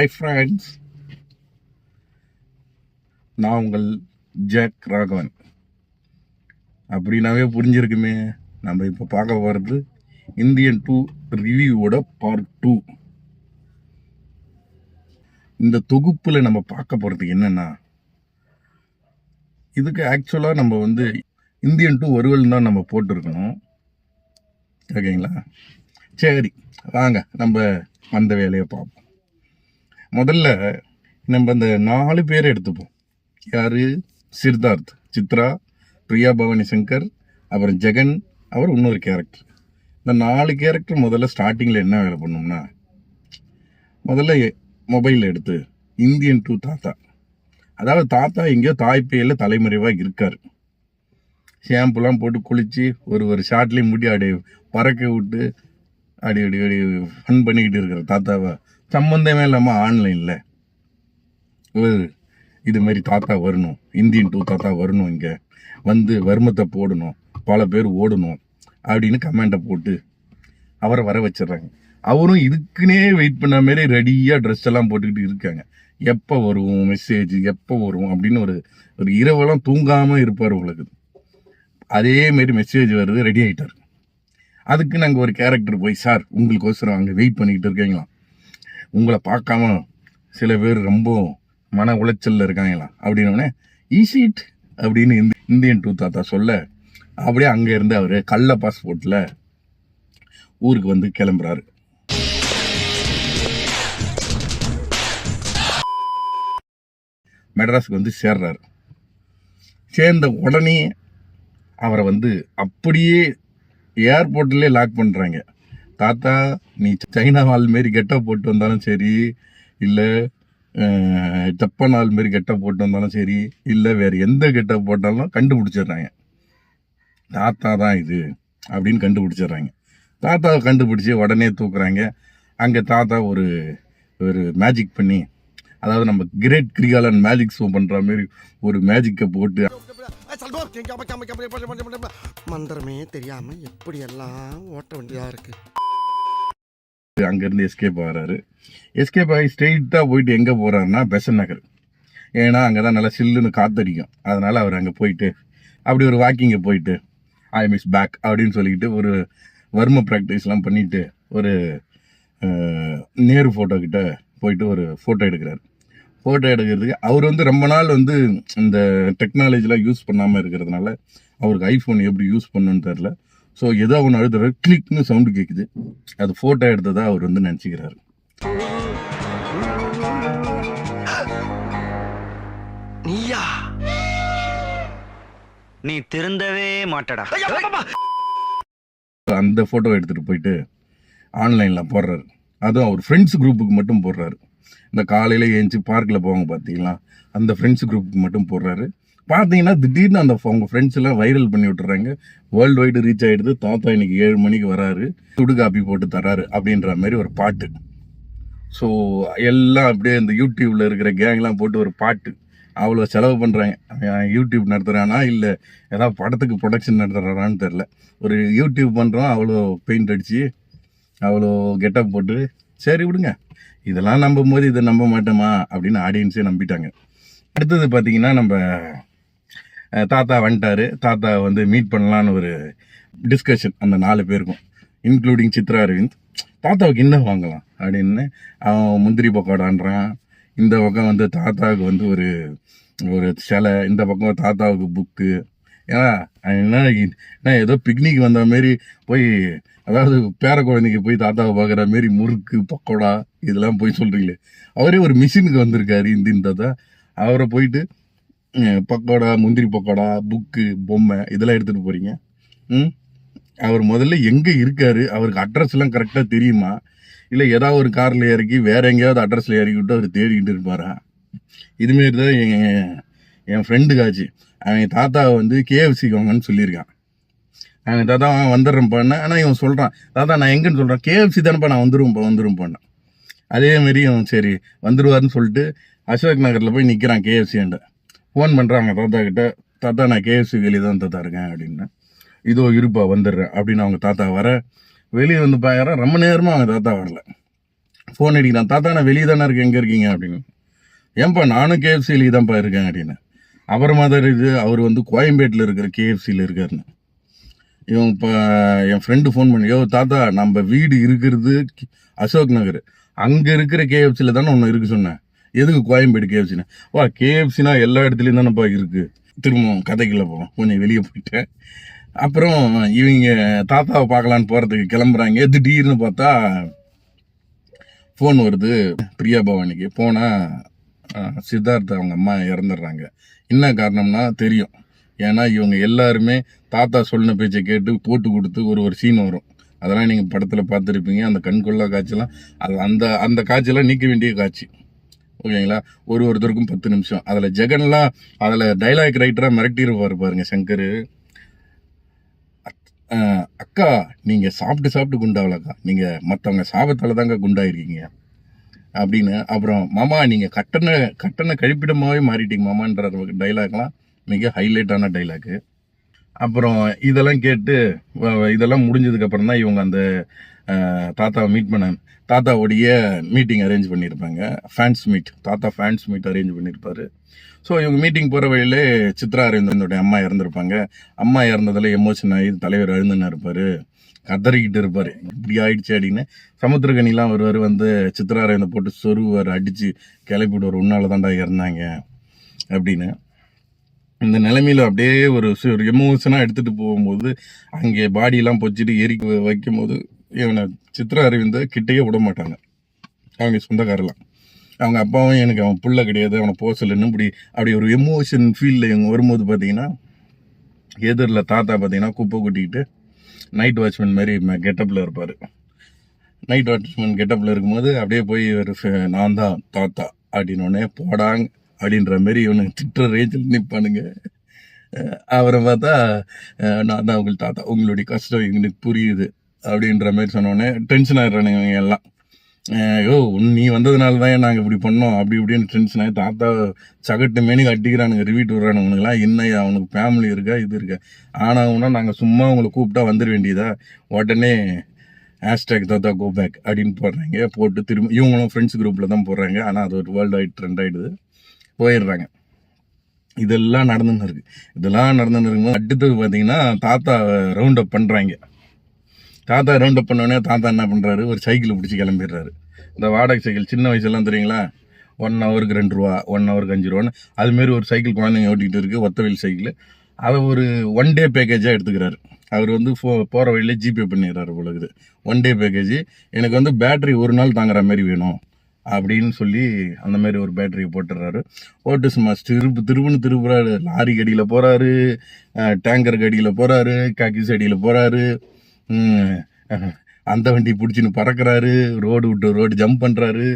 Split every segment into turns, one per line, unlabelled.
Hi friends நான் உங்கள் jack Raghavan. அப்படின்னாவே புரிஞ்சிருக்குமே. நம்ம இப்போ பார்க்க போகிறது இந்தியன் டூ ரிவ்யூவோட பார்ட் டூ இந்த தொகுப்பில் நம்ம பார்க்க போகிறது என்னென்னா இதுக்கு ஆக்சுவலாக நம்ம வந்து இந்தியன் டூ வருவல் தான் நம்ம போட்டிருக்கணும். ஓகேங்களா? சரி வாங்க நம்ம அந்த வேலையை பார்ப்போம். முதல்ல நம்ம அந்த நாலு பேரை எடுத்துப்போம். யார்? சித்தார்த் சித்ரா பிரியா பவானி சங்கர் அப்புறம் ஜெகன் அவர் இன்னொரு கேரக்டர் இந்த நாலு கேரக்டர் முதல்ல ஸ்டார்டிங்கில் என்ன வேலை பண்ணோம்னா முதல்ல மொபைல் எடுத்து இந்தியன் டூ தாத்தா. அதாவது தாத்தா எங்கேயோ தாய்ப்பையில் தலைமறைவாக இருக்கார். ஷாம்புலாம் போட்டு குளித்து ஒரு ஒரு ஷார்ட்லேயும் முடி அப்படியே பறக்க விட்டு அடி அடி அடி ஃபன் பண்ணிக்கிட்டு இருக்கிற தாத்தாவை சம்மந்தமே இல்லாமல் ஆன்லைனில். ஒரு இது மாதிரி தாத்தா வரணும். இந்தியன் டூ தாத்தா வரணும் இங்கே. வந்து வர்மத்தை போடணும். பல பேர் ஓடணும் அப்படின்னு கமெண்ட்டை போட்டு அவரை வர வச்சிடுறாங்க. அவரும் இதுக்குன்னே வெயிட் பண்ண மாரி ரெடியாக ட்ரெஸ் எல்லாம் போட்டுக்கிட்டு இருக்காங்க. எப்போ வருவோம் மெசேஜ் எப்போ வருவோம் அப்படின்னு ஒரு ஒரு இரவெல்லாம் தூங்காமல் இருப்பார் உங்களுக்கு. அதேமாரி மெசேஜ் வருது ரெடி ஆகிட்டார் அதுக்கு நாங்கள் ஒரு கேரக்டர் போய் சார் உங்களுக்கோசரம் அங்கே வெயிட் பண்ணிக்கிட்டு இருக்கீங்களாம் உங்களை பார்க்காம சில பேர் ரொம்ப மன உளைச்சலில் இருக்காங்களா? அப்படின்னோடனே ஈஸிட் அப்படின்னு இந்த இந்தியன் டூ தாத்தா சொல்ல அப்படியே அங்கே இருந்து அவர் கள்ள பாஸ்போர்ட்டில் ஊருக்கு வந்து கிளம்புறாரு. மெட்ராஸுக்கு வந்து சேர்றாரு. சேர்ந்த உடனே அவரை வந்து அப்படியே ஏர்போர்ட்லேயே லாக் பண்ணுறாங்க தாத்தா நீ சைனா ஆள் மாரி கெட்டப் போட்டு வந்தாலும் சரி இல்லை ஜப்பான் ஆள் மாரி கெட்டப் போட்டு வந்தாலும் சரி இல்லை வேறு எந்த கெட்டப் போட்டாலும் கண்டுபிடிச்சிடுறாங்க. தாத்தா தான் இது அப்படின்னு கண்டுபிடிச்சிடுறாங்க. தாத்தாவை கண்டுபிடிச்சி உடனே தூக்குறாங்க. அங்கே தாத்தா ஒரு ஒரு மேஜிக் பண்ணி அதாவது நம்ம கிரேட் கிரிகாலன் மேஜிக் ஷோ பண்ணுற மாதிரி ஒரு மேஜிக்கை போட்டு
மந்திரமே தெரியாம எப்படி எல்லாம் ஓட்ட வேண்டியதா இருக்கு.
அங்கேருந்து எஸ்கேப் ஆகிறாரு. எஸ்கேப் ஆகி ஸ்ட்ரெயிட்டாக போயிட்டு எங்கே போகிறாருன்னா பெசன் நகர். ஏன்னா அங்கே தான் நல்லா சில்லுன்னு காத்தடிக்கும். அதனால் அவர் அங்கே போயிட்டு அப்படி ஒரு வாக்கிங்கை போயிட்டு ஐ மிஸ் பேக் அப்படின்னு சொல்லிக்கிட்டு ஒரு வர்ம ப்ராக்டிஸ்லாம் பண்ணிவிட்டு ஒரு நேரு ஃபோட்டோக்கிட்ட போயிட்டு ஒரு ஃபோட்டோ எடுக்கிறாரு. ஃபோட்டோ எடுக்கிறதுக்கு அவர் வந்து ரொம்ப நாள் வந்து இந்த டெக்னாலஜிலாம் யூஸ் பண்ணாமல் இருக்கிறதுனால அவருக்கு ஐஃபோன் எப்படி யூஸ் பண்ணுன்னு தெரில ஸோ ஏதோ ஒன்று அழுதுற கிளிக்னு சவுண்டு கேட்குது அது ஃபோட்டோ எடுத்ததா அவர் வந்து நினச்சிக்கிறாரு.
நீயா?
நீ திருந்தவே மாட்டடா.
அந்த ஃபோட்டோ எடுத்துகிட்டு போயிட்டு ஆன்லைனில் போடுறாரு. அதுவும் அவர் ஃப்ரெண்ட்ஸ் குரூப்புக்கு மட்டும் போடுறாரு. இந்த காலையில் ஏஞ்சி பார்க்கில் போவாங்க பார்த்தீங்களா அந்த ஃப்ரெண்ட்ஸ் குரூப்புக்கு மட்டும் போடுறாரு. பார்த்தீங்கன்னா திடீர்னு அந்த அவங்க ஃப்ரெண்ட்ஸ் எல்லாம் வைரல் பண்ணி விட்டுறாங்க. வேர்ல்டு வைடு ரீச் ஆகிடுது தாத்தா இன்னைக்கு ஏழு மணிக்கு வராரு. சுடு காப்பி போட்டு தராரு அப்படின்ற மாதிரி ஒரு பாட்டு. ஸோ எல்லாம் அப்படியே இந்த யூடியூப்ல இருக்கிற கேங்லாம் போட்டு ஒரு பாட்டு. அவ்வளோ செலவு பண்ணுறாங்க யூடியூப் நடத்துகிறானா இல்லை ஏதாவது படத்துக்கு ப்ரொடக்ஷன் நடத்துகிறாரான்னு தெரில ஒரு யூடியூப் பண்ணுறோம் அவ்வளோ பெயிண்ட் அடித்து அவ்வளோ கெட்டப் போட்டு சரி விடுங்க. இதெல்லாம் நம்பும் போது இதை நம்ப மாட்டோமா அப்படின்னு ஆடியன்ஸே நம்பிட்டாங்க. அடுத்தது பார்த்தீங்கன்னா நம்ம தாத்தா வந்துட்டாரு. தாத்தா வந்து மீட் பண்ணலான்னு ஒரு டிஸ்கஷன் அந்த நாலு பேருக்கும் இன்க்ளூடிங் சித்ரா அரவிந்த். தாத்தாவுக்கு என்ன வாங்கலாம் அப்படின்னு அவன் முந்திரி பக்கோடான்றான். இந்த பக்கம் வந்து தாத்தாவுக்கு வந்து ஒரு ஒரு சிலை இந்த பக்கம் தாத்தாவுக்கு புக்கு ஏன்னா என்ன என்ன ஏதோ பிக்னிக் வந்த மாரி போய் அதாவது பேர குழந்தைக்கு போய் தாத்தாவை பார்க்குற மாரி முறுக்கு பக்கோடா இதெல்லாம் போய் சொல்கிறீங்களே அவரே ஒரு மிஷினுக்கு வந்திருக்காரு இந்தின் தாத்தா அவரை போயிட்டு பக்கோடா முந்திரி பக்கோடா புக்கு பொம்மை இதெல்லாம் எடுத்துகிட்டு போகிறீங்க ம்? அவர் முதல்ல எங்கே இருக்கார்? அவருக்கு அட்ரஸ்லாம் கரெக்டாக தெரியுமா? இல்லை ஏதாவது ஒரு காரில் இறக்கி வேற எங்கேயாவது அட்ரஸில் இறக்கி விட்டு அவர் தேடிக்கிட்டு இருப்பாரா? இதுமாரி தான் என் என் ஃப்ரெண்டுக்கு ஆச்சு அவன் தாத்தாவை வந்து கேஎஃப்சிக்கு வாங்கன்னு சொல்லியிருக்கான். அவன் தாத்தா அவன் வந்துடுறேன் பண்ண ஆனால் இவன் சொல்கிறான் தாத்தா நான் எங்கன்னு சொல்கிறான் கேஎஃப்சி தானேப்பா நான் வந்துருவேன்ப்பா வந்துருவேன் அதே மாதிரி அவன் சரி வந்துடுவார்னு சொல்லிட்டு அசோக் நகரில் போய் நிற்கிறான் கேஎஃப்சின்ட்ட ஃபோன் பண்ணுறாங்க தாத்தா கிட்ட. தாத்தா நான் கேஎஃப்சி வெளியே தான் தாத்தா இருக்கேன் அப்படின்னு. இதோ இருப்பா வந்துடுறேன் அப்படின்னு அவங்க தாத்தா வர வெளியே வந்து பார்க்குறேன் ரொம்ப நேரமாக அவங்க தாத்தா வரல. ஃபோன் அடிக்கிறான் தாத்தா நான் வெளியே தானே இருக்கேன் எங்கே இருக்கீங்க? அப்படின்னு. ஏன்பா நானும் கேஎஃப்சியில் தான்ப்பா இருக்கேன் அப்படின்னு. அப்புறமா தான் இது அவர் வந்து கோயம்பேட்டில் இருக்கிற கேஎஃப்சியில் இருக்காருன்னு இவன் இப்போ என் ஃப்ரெண்டு ஃபோன் பண்ணி யோ தாத்தா நம்ம வீடு இருக்கிறது அசோக் நகர். அங்கே இருக்கிற கேஎஃப்சியில் தானே ஒன்று இருக்கு சொன்னேன். எதுக்கு கோயம்பேடு கேஎஃப்சினா வா கேஎஃப்சினா எல்லா இடத்துலையும் தானேப்பா இருக்குது திரும்பவும் கதைக்குள்ள போவோம். கொஞ்சம் வெளியே போயிட்டேன். அப்புறம் இவங்க தாத்தாவை பார்க்கலான்னு போகிறதுக்கு கிளம்புறாங்க. திடீர்னு பார்த்தா ஃபோன் வருது. பிரியா பவானிக்கு. போனால் சித்தார்த் அவங்க அம்மா இறந்துடுறாங்க. என்ன காரணம்னா தெரியும். ஏன்னா இவங்க எல்லாருமே தாத்தா சொல்லின பேச்சை கேட்டு போட்டு கொடுத்து ஒரு ஒரு சீன் வரும். அதெல்லாம் நீங்கள் படத்தில் பார்த்துருப்பீங்க. அந்த கண்கொள்ளா காட்சியெல்லாம் அது அந்த அந்த காட்சியெல்லாம் நீக்க வேண்டிய காட்சி. ஓகேங்களா? ஒரு ஒருத்தருக்கும் பத்து நிமிஷம். அதில் ஜெகன்லாம் அதில் டைலாக் ரைட்டராக மிரட்டிருப்பாரு பாருங்க சங்கர். அக்கா நீங்கள் சாப்பிட்டு சாப்பிட்டு குண்டாவலக்கா. நீங்கள் மற்றவங்க சாபத்தால் தாங்க குண்டாயிருக்கீங்க. அப்படின்னு அப்புறம் மாமா நீங்கள் கட்டண கட்டண கழிப்பிடமாகவே மாறிட்டீங்க மாமான்ற டைலாக்லாம் மிக ஹைலைட்டான டைலாக்கு அப்புறம் இதெல்லாம் கேட்டு இதெல்லாம் முடிஞ்சதுக்கப்புறம் தான் இவங்க அந்த தாத்தாவை மீட் பண்ண தாத்தாவுடைய மீட்டிங் அரேஞ்ச் பண்ணியிருப்பாங்க ஃபேன்ஸ் மீட் தாத்தா ஃபேன்ஸ் மீட் அரேஞ்ச் பண்ணியிருப்பாரு ஸோ இவங்க மீட்டிங் போகிற வழியிலே சித்ரா அரவிந்தனுடைய அம்மா இறந்துருப்பாங்க. அம்மா இறந்ததில் எமோஷன் ஆகி தலைவர் அழுந்துன்னு இருப்பார். கதறிக்கிட்டு இருப்பார். இப்படி ஆயிடுச்சு அப்படின்னு சமுத்திரகனிலாம் ஒருவர் வந்து சித்ரா அரவிந்தன் போட்டு சொருவார் அடித்து கிளப்பிடுவார். உன்னால தாண்டா இறந்தாங்க அப்படின்னு. இந்த நிலைமையில் அப்படியே ஒரு எமோஷனாக எடுத்துகிட்டு போகும்போது அங்கே பாடியெல்லாம் பொச்சிட்டு எரிக்க வ- வைக்கும்போது இவனை சித்ரா அரவிந்த கிட்டேயே விட மாட்டாங்க. அவங்க சொந்தக்காரெல்லாம். அவங்க அப்பாவும் எனக்கு அவன் புள்ள கிடையாது அவனை போக இப்படி அப்படி ஒரு எமோஷன் ஃபீலில் இவங்க வரும்போது பார்த்தீங்கன்னா எதிரில் தாத்தா பார்த்தீங்கன்னா குப்பை கொட்டிக்கிட்டு நைட் வாட்ச்மேன் மாதிரி கெட்டப்பில் இருப்பார். நைட் வாட்ச்மேன் கெட்டப்பில் இருக்கும்போது அப்படியே போய் ஒரு நான் தான் தாத்தா. அப்படின்னோடனே போடாங்க. அப்படின்ற மாதிரி இவனுக்கு திட்டுற ரேஞ்சில் நிற்பானுங்க அவரை பார்த்தா நான் தான் உங்கள் தாத்தா. உங்களுடைய கஷ்டம் எங்களுக்கு புரியுது. அப்படின்ற மாதிரி சொன்னோடனே டென்ஷன் ஆகிடுறானுங்க இவங்க எல்லாம். ஐயோ உன் நீ வந்ததுனால தான் நாங்கள் இப்படி பண்ணோம்? அப்படி இப்படின்னு டென்ஷன் ஆகி தாத்தா சகட்டு மேனுக்கு அடிக்கிறானுங்க ரிவீட் விடுறானுங்களாம் என்ன அவனுக்கு ஃபேமிலி இருக்கா? இது இருக்கா? ஆனாங்கன்னா நாங்கள் சும்மா அவங்களை கூப்பிட்டா வந்துட வேண்டியதா? உடனே ஹேஷ்டேக் தாத்தா கோ பேக் அப்படின்னு போடுறாங்க. போட்டு திரும்ப இவங்களும் ஃப்ரெண்ட்ஸ் குரூப்பில் தான் போடுறாங்க. ஆனால் அது ஒரு வேர்ல்டு வைட் ட்ரெண்ட் ஆகிடுது போயிடுறாங்க. இதெல்லாம் நடந்துன்னு இருக்கு. இதெல்லாம் நடந்துன்னு இருக்கும்போது அடுத்தது பார்த்தீங்கன்னா தாத்தா ரவுண்ட் அப் பண்ணுறாங்க தாத்தா ரவுண்ட் அப் பண்ணோடனே தாத்தா என்ன பண்ணுறாரு ஒரு சைக்கிளை பிடிச்சி கிளம்பிடுறாரு. இந்த வாடகை சைக்கிள் சின்ன வயசுலாம் தெரியுங்களா? ஒன் ஹவருக்கு ரெண்டு ரூபா ஒன் ஹவருக்கு அஞ்சு ரூபான்னு. அதுமாரி ஒரு சைக்கிள் குழந்தைங்க ஓட்டிகிட்டு இருக்குது ஒத்தவெயில் சைக்கிள் அதை ஒரு ஒன் டே பேக்கேஜாக எடுத்துக்கிறாரு. அவர் வந்து ஃபோ போகிற வழியிலே ஜிபே பண்ணிடுறாரு போல ஒன் டே பேக்கேஜ் எனக்கு வந்து பேட்ரி ஒரு நாள் தாங்குற மாதிரி வேணும் அப்படின்னு சொல்லி அந்த மாதிரி ஒரு பேட்டரியை போட்டுடுறாரு. போட்டு சும்மா திருப்பு திருப்புன்னு திருப்புறாரு. லாரி கடியில் போகிறாரு டேங்கர் கடியில் போகிறாரு காக்கிஸ் அடியில் போகிறாரு அந்த வண்டி பிடிச்சின்னு பறக்கிறாரு. ரோடு விட்டு ரோடு ஜம்ப் பண்ணுறாரு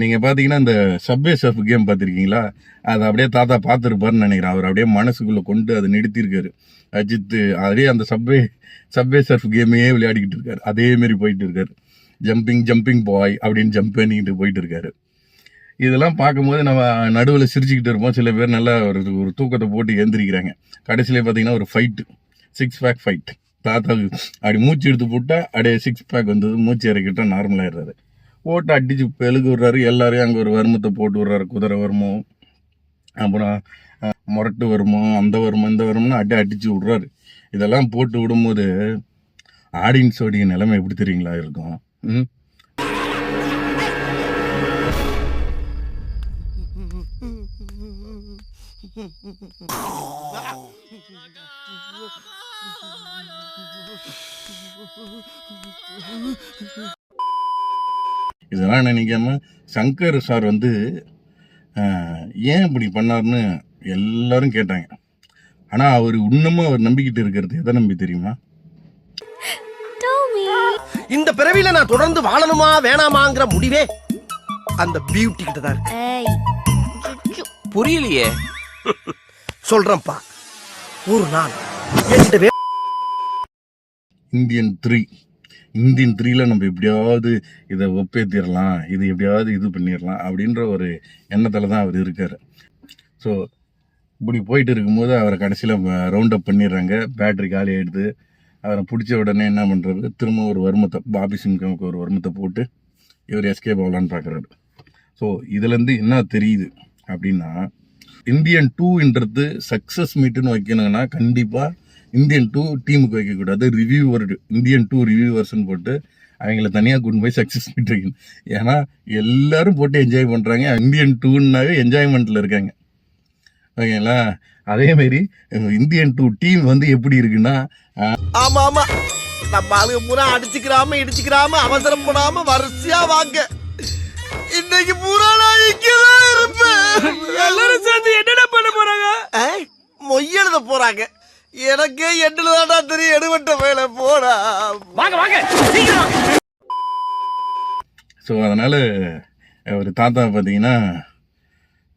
நீங்கள் பார்த்தீங்கன்னா இந்த சப்வே சர்ஃப் கேம் பார்த்துருக்கீங்களா அதை அப்படியே தாத்தா பார்த்துருப்பாருன்னு நினைக்கிறேன். அவர் அப்படியே மனசுக்குள்ளே கொண்டு அதை நிறுத்தியிருக்காரு. அஜித் அதே அந்த சப்வே சப்வே சர்ஃப் கேமையே விளையாடிக்கிட்டு இருக்காரு. அதேமாரி போயிட்டு இருக்காரு. ஜம்பிங் ஜம்பிங் பாய் அப்படின்னு ஜம்ப் பண்ணிக்கிட்டு போயிட்டு இருக்காரு. இதெல்லாம் பார்க்கும்போது நம்ம நடுவில் சிரிச்சுக்கிட்டு இருப்போம். சில பேர் நல்லா ஒரு ஒரு தூக்கத்தை போட்டு எழுந்திரிக்கிறாங்க கடைசியில் பார்த்தீங்கன்னா ஒரு ஃபைட்டு சிக்ஸ் பேக் ஃபைட் தாத்தாவுக்கு அப்படி மூச்சு எடுத்து போட்டா அப்படியே சிக்ஸ் பேக் வந்தது மூச்சு இறக்கிட்டா நார்மல் ஆயிடுறாரு. போட்டு அடிச்சு பெழுகு விடுறாரு எல்லாரையும் அங்கே ஒரு வருமத்தை போட்டு விடுறாரு குதிரை வருமம் அப்புறம் முரட்டு வருமம் அந்த வருமம் இந்த வருமம்னு அடி அடிச்சு விடுறாரு. இதெல்லாம் போட்டு விடும்போது ஆடியன்ஸோடைய நிலைமை எப்படி தெரியுங்களா இருக்கும்? ம்? இதெல்லாம் நினைக்காம சங்கர் சார் வந்து ஏன் இப்படி பண்ணாருன்னு எல்லாரும் கேட்டாங்க. ஆனால் அவர் இன்னமும் அவர் நம்பிக்கிட்டு இருக்கிறது எதை நம்பி தெரியுமா?
இந்த பிறவியில நான் தொடர்ந்து வாழணுமா வேணாமாங்கிற முடிவே அந்த பியூட்டி கிட்ட தான் இருக்கு.
புரியலையே.
சொல்றேன்ப்பா. ஒரு நாள் என்கிட்ட
இந்தியன் த்ரீ இந்தியன் த்ரீல நம்ம எப்படியாவது இதை ஒப்பேத்திடலாம் இது எப்படியாவது இது பண்ணிடலாம் அப்படின்ற ஒரு எண்ணத்தில் தான் அவர் இருக்கார். ஸோ இப்படி போயிட்டு இருக்கும்போது அவரை கடைசியில் ரவுண்ட் அப் பண்ணிடுறாங்க. பேட்ரி காலி ஆகிடுது அவரை பிடிச்ச உடனே என்ன பண்ணுறது திரும்ப ஒரு வருமத்தை பாபி சிம்கமுக்கு ஒரு வருமத்தை போட்டு இவர் எஸ்கேப் ஆகலான்னு பார்க்குறாரு ஸோ இதுலேருந்து என்ன தெரியுது அப்படின்னா இந்தியன் டூன்றது சக்ஸஸ் மீட்டுன்னு வைக்கணுங்கன்னா கண்டிப்பாக இந்தியன் டூ டீமுக்கு வைக்கக்கூடாது. ரிவ்யூவர் இந்தியன் டூ ரிவ்யூவர்ஸ்னு போட்டு அவங்கள தனியாக கொண்டு போய் சக்ஸஸ் வைக்கணும் ஏன்னா எல்லாரும் போட்டு என்ஜாய் பண்ணுறாங்க இந்தியன் டூன்னாவே என்ஜாய்மெண்ட்டில் இருக்காங்க. ஓகேங்களா? அதேமாரி இந்தியன் டூ டீம் வந்து எப்படி இருக்குன்னா
ஆமா ஆமா. நம்ம ஆளுங்க பூரா அடிச்சுக்கிறாம இடிச்சுக்கிறாம அவசரம் படாம வரிசையா வாங்க. இன்னைக்கு பூரா நான் இங்கதான் இருப்பேன். எல்லாரும் சேர்ந்து என்னடா பண்ண போறாங்க? மொய் எழுத போறாங்க. எனக்கே எட்டுல தான்டா தெரியும் எடுவட்ட வேலை போடா. வாங்க வாங்க.
ஸோ அதனால் ஒரு தாத்தா பார்த்தீங்கன்னா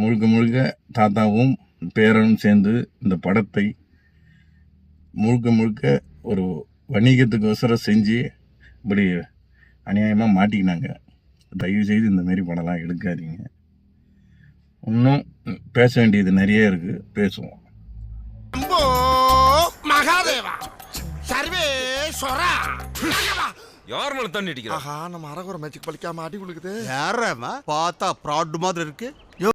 முழுக்க முழுக்க தாத்தாவும் பேரனும் சேர்ந்து இந்த படத்தை முழுக்க முழுக்க ஒரு வணிகத்துக்கோசரம் செஞ்சு இப்படி அநியாயமாக மாட்டிக்கினாங்க. தயவு செய்து இந்த மாரி படம்லாம் எடுக்காதீங்க. இன்னும் பேச வேண்டியது நிறைய இருக்குது பேசுவோம்.
மகாதேவா. சர்வேஸ்வரா
யார் மேல தண்ணி அடிக்கிறா?
ஆஹா நம்ம அரகுற மேட்சுக்கு பலிக்காம அடி கொடுக்குது
யாரம்மா பார்த்தா ப்ராட் மாதிரி இருக்கு.